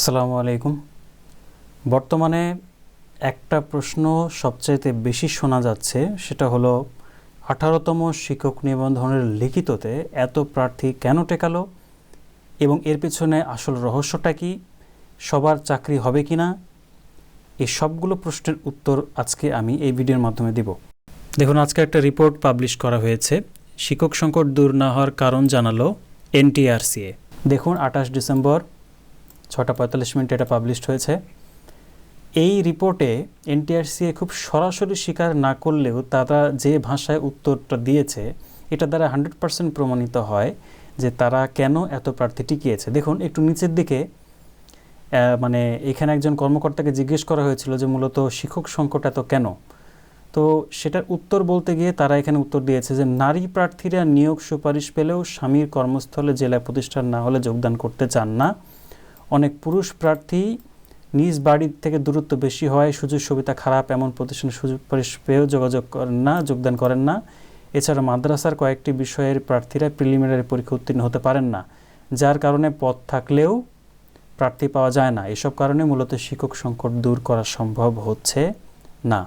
আসসালামু আলাইকুম। বর্তমানে একটা প্রশ্ন সবচাইতে বেশি শোনা যাচ্ছে, সেটা হলো, আঠারোতম শিক্ষক নিবন্ধনের লিখিততে এত প্রার্থী কেন টেকালো এবং এর পেছনে আসল রহস্যটা কি, সবার চাকরি হবে কি না এই সবগুলো প্রশ্নের উত্তর আজকে আমি এই ভিডিওর মাধ্যমে দিব। দেখুন, আজকে একটা রিপোর্ট পাবলিশ করা হয়েছে। শিক্ষক সংকট দূর না হওয়ার কারণ জানালো এনটিআরসিএ। দেখুন, আঠাশ ডিসেম্বর ছটা পঁয়তাল্লিশ মিনিট এটা পাবলিশড হয়েছে। এই রিপোর্টে এনটিআরসিএ খুব সরাসরি স্বীকার না করলেও তারা যে ভাষায় উত্তরটা দিয়েছে, এটা দ্বারা হান্ড্রেড পার্সেন্ট প্রমাণিত হয় যে তারা কেন এত প্রার্থী টিকিয়েছে। দেখুন, একটু নিচের দিকে মানে এখানে একজন কর্মকর্তাকে জিজ্ঞেস করা হয়েছিল যে মূলত শিক্ষক সংকট এত কেন? তো সেটার উত্তর বলতে গিয়ে তারা এখানে উত্তর দিয়েছে যে নারী প্রার্থীরা নিয়োগ সুপারিশ পেলেও স্বামীর কর্মস্থলে, জেলা প্রতিষ্ঠান না হলে যোগদান করতে চান না। অনেক পুরুষ প্রার্থী নিজ বাড়ির থেকে দূরত্ব বেশি হয় সুযোগ সুবিধা খারাপ, এমন প্রতিষ্ঠানে সুযোগ পেয়েও যোগাযোগ করেন না, যোগদান করেন না। এছাড়া মাদ্রাসার কয়েকটি বিষয়ের প্রার্থীরা প্রিলিমিনারি পরীক্ষা উত্তীর্ণ হতে পারেন না, যার কারণে পদ থাকলেও প্রার্থী পাওয়া যায় না। এসব কারণে মূলত শিক্ষক সংকট দূর করা সম্ভব হচ্ছে না।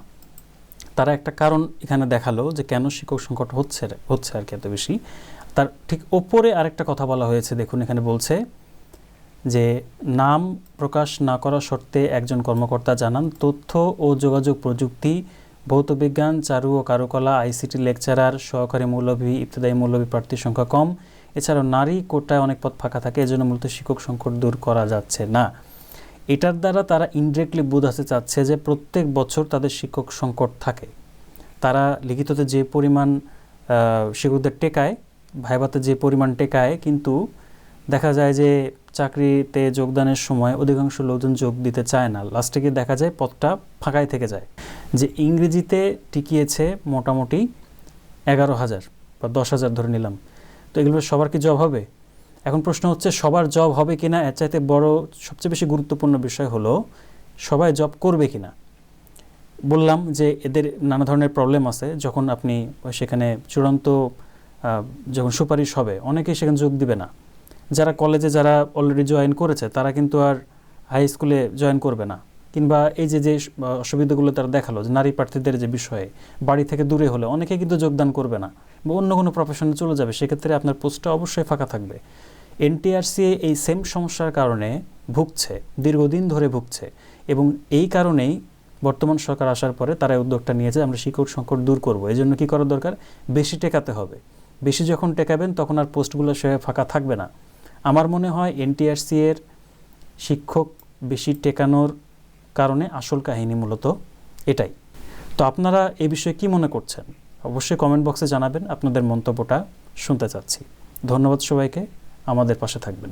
তারা একটা কারণ এখানে দেখাল যে কেন শিক্ষক সংকট হচ্ছে হচ্ছে আর কি এত বেশি। তার ঠিক ওপরে আরেকটা কথা বলা হয়েছে, দেখুন এখানে বলছে যে নাম প্রকাশ না করা শর্তে একজন কর্মকর্তা জানান, তথ্য ও যোগাযোগ প্রযুক্তি ভৌতবিজ্ঞান চারু ও কারুকলা, আইসিটি লেকচারার সহকারী মৌলভী, ইবতদায়ী মৌলভী প্রার্থীর সংখ্যা কম। এছাড়াও নারী কোটায় অনেক পদ ফাঁকা থাকে, এজন্য মূলত শিক্ষক সংকট দূর করা যাচ্ছে না। এটার দ্বারা তারা ইনডিরেক্টলি বোঝাতে চাচ্ছে যে প্রত্যেক বছর তাদের শিক্ষক সংকট থাকে। তারা লিখিততে যে পরিমাণ শিক্ষকদের টেকায়, ভাইভাতে যে পরিমাণ টেকায়, কিন্তু দেখা যায় যে চাকরিতে যোগদানের সময় অধিকাংশ লোকজন যোগ দিতে চায় না। লাস্টে গিয়ে দেখা যায় পদটা ফাঁকাই থেকে যায়। যে ইংরেজিতে টিকিয়েছে মোটামুটি এগারো হাজার বা দশ হাজার ধরে নিলাম। তো এগুলো সবার কি জব হবে? এখন প্রশ্ন হচ্ছে, সবার জব হবে কিনা? এর চাইতে বড়, সবচেয়ে বেশি গুরুত্বপূর্ণ বিষয় হলো, সবাই জব করবে কিনা? বললাম যে এদের নানা ধরনের প্রবলেম আছে। যখন আপনি সেখানে চূড়ান্ত যখন সুপারিশ হবে, অনেকেই সেখানে যোগ দিবে না। যারা কলেজে যারা অলরেডি জয়েন করেছে, তারা কিন্তু আর হাই স্কুলে জয়েন করবে না। কিংবা এই যে যে অসুবিধাগুলো তারা দেখাল, যে নারী প্রার্থীদের যে বিষয়ে, বাড়ি থেকে দূরে হলে অনেকে কিন্তু যোগদান করবে না বা অন্য কোনো প্রফেশনে চলে যাবে, সেক্ষেত্রে আপনার পোস্টটা অবশ্যই ফাঁকা থাকবে। এনটিআরসি এই সেম সমস্যার কারণে ভুগছে, দীর্ঘদিন ধরে ভুগছে এবং এই কারণেই বর্তমান সরকার আসার পরে তারা উদ্যোগটা নিয়েছে, আমরা শিক্ষক সংকট দূর করব। এই জন্য কী করা দরকার? বেশি টেকাতে হবে। বেশি যখন টেকাবেন, তখন আর পোস্টগুলো সে ফাঁকা থাকবে না। আমার মনে হয় এনটিআরসি এর শিক্ষক বেশি টেকানোর কারণে আসল কাহিনী মূলত এটাই। তো আপনারা এ বিষয়ে কি মনে করছেন? অবশ্যই কমেন্ট বক্সে জানাবেন, আপনাদের মন্তব্যটা শুনতে চাচ্ছি। ধন্যবাদ সবাইকে, আমাদের পাশে থাকবেন।